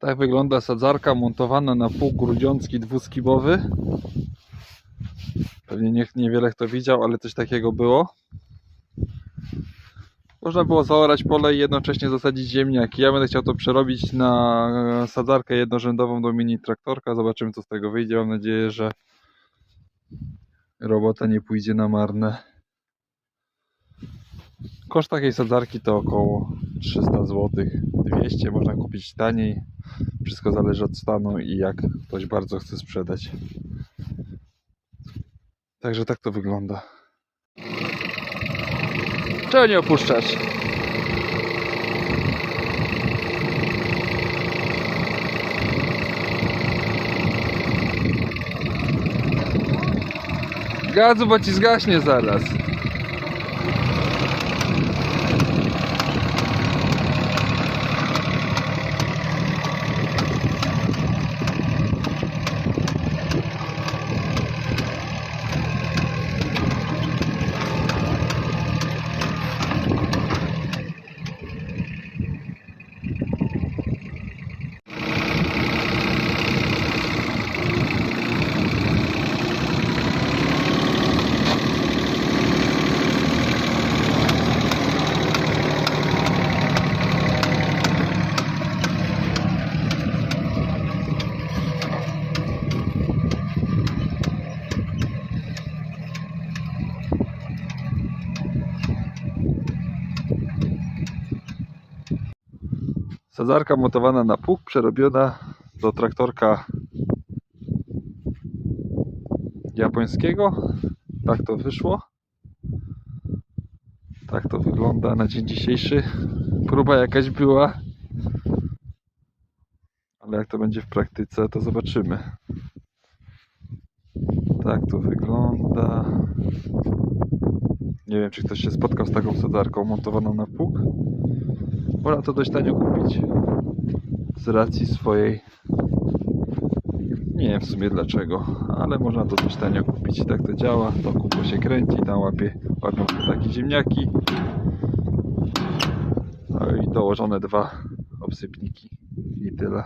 Tak wygląda sadzarka montowana na pół grudziącki dwuskibowy. Pewnie nie, niewiele kto widział, ale coś takiego było. Można było zaorać pole i jednocześnie zasadzić ziemniaki. Ja będę chciał to przerobić na sadzarkę jednorzędową do mini traktorka. Zobaczymy co z tego wyjdzie. Mam nadzieję, że robota nie pójdzie na marne. Koszt takiej sadzarki to około 300 zł. 200 można kupić taniej. Wszystko zależy od stanu i jak ktoś bardzo chce sprzedać. Także tak to wygląda. Czego nie opuszczasz? Gazu, bo ci zgaśnie zaraz. Sadzarka montowana na pług, przerobiona do traktorka japońskiego. Tak to wyszło. Tak to wygląda na dzień dzisiejszy. Próba jakaś była. Ale jak to będzie w praktyce, to zobaczymy. Tak to wygląda. Nie wiem, czy ktoś się spotkał z taką sadzarką montowaną na pług. Można to dość tanio kupić. Z racji swojej. Nie wiem w sumie dlaczego, ale można to dość tanio kupić. Tak to działa. To kupo się kręci, tam łapie, łapią się takie ziemniaki. No i dołożone dwa obsypniki. I tyle.